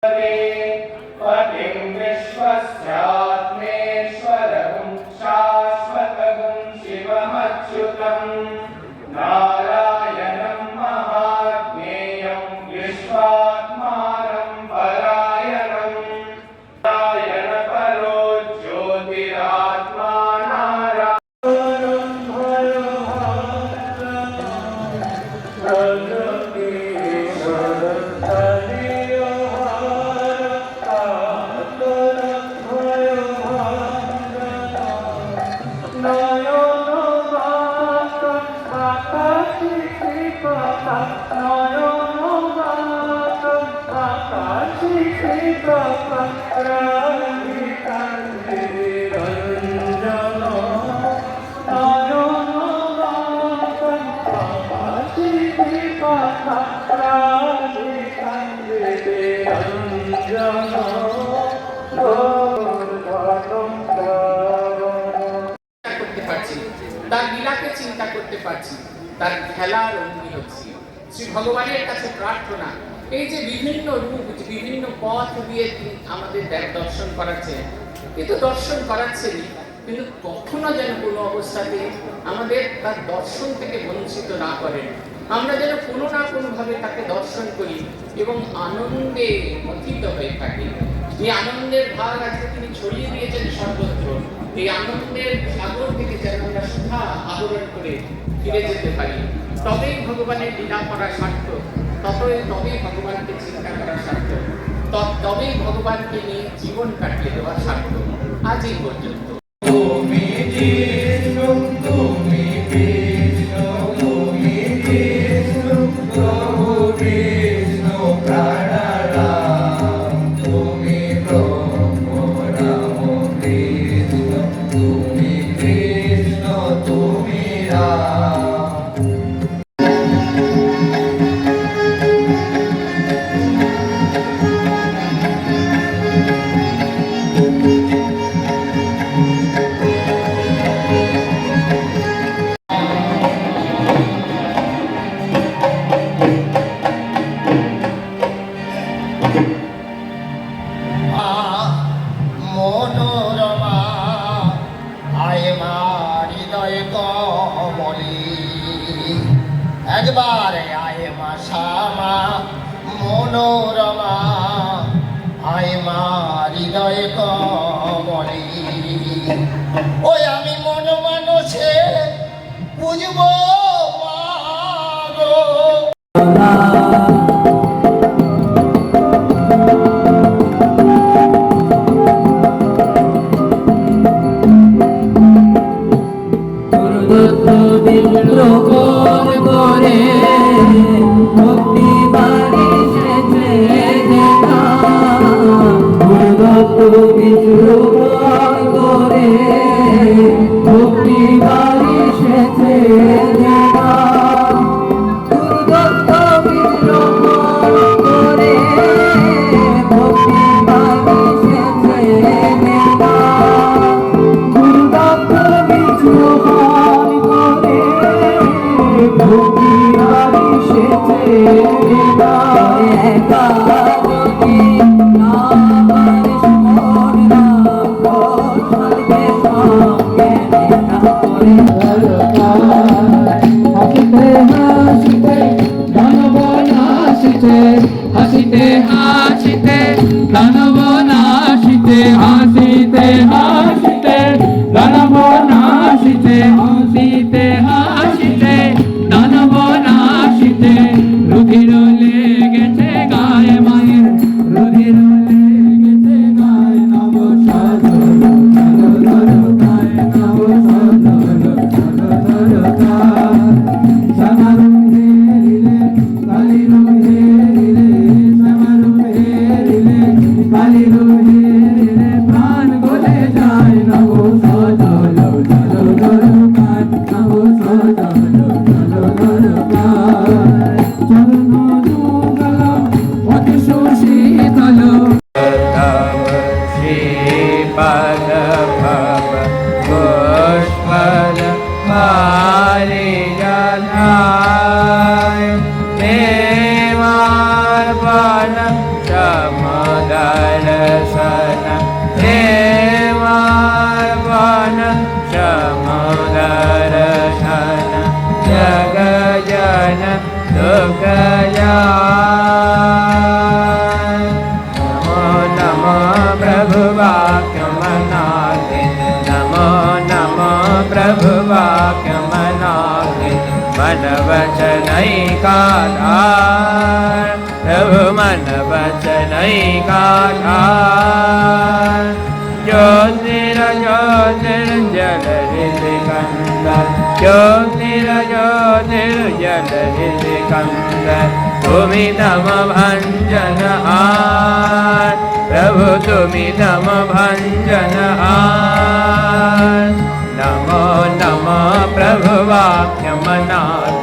Amém. তার লীলাকে চিন্তা করতে পারছি তার খেলার অঙ্গী হচ্ছি। শ্রী ভগবানের কাছে প্রার্থনা এই যে বিভিন্ন রূপ বিভিন্ন পথ দিয়ে তিনি আমাদের দর্শন করাচ্ছেন কিন্তু দর্শন করাচ্ছেনই, কিন্তু কখনো যেন কোনো অবস্থাতে আমাদের তার দর্শন থেকে বঞ্চিত না করেন। আমরা যেন কোনো না কোনোভাবে তাকে দর্শন করি এবং আনন্দে মথিত হয়ে থাকি। এই আনন্দের ভাগ আজকে তিনি ছড়িয়ে দিয়েছেন সর্বত্র। এই আনন্দের সাগর থেকে যেন আমরা সুধা আহরণ করে ফিরে যেতে পারি। তবেই ভগবানের লীলা করা সার্থক ততই তবেই ভগবানকে চিন্তা করা সার্থক তবেই ভগবানকে নিয়ে জীবন কাটিয়ে দেওয়া সার্থক আজ এই পর্যন্ত একবারে আয় মা শ্যামা মনোরমা। আয় মা হৃদয় কমলি। ওই আমি বিদ্রোহণ করে ভক্তি বাড়ি ভক্তি আর এসেছে একা Namo Namo Prabhu का धार मन बचन का धार ज्योतिर ज्योतिर जल हृदय ज्योतिर ज्योतिर जल हृदय तुम्हें नम भंजन आ प्रभु तुम्हें नम भंजन हार नमो वाक्य प्रभुवाक्यमनाथ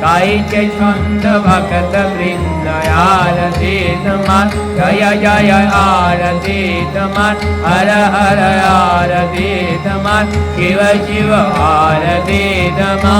गायि छन्द भगत जय जय आरदेतमन् हर हर आरदेतम शिव शिव आरदेतमा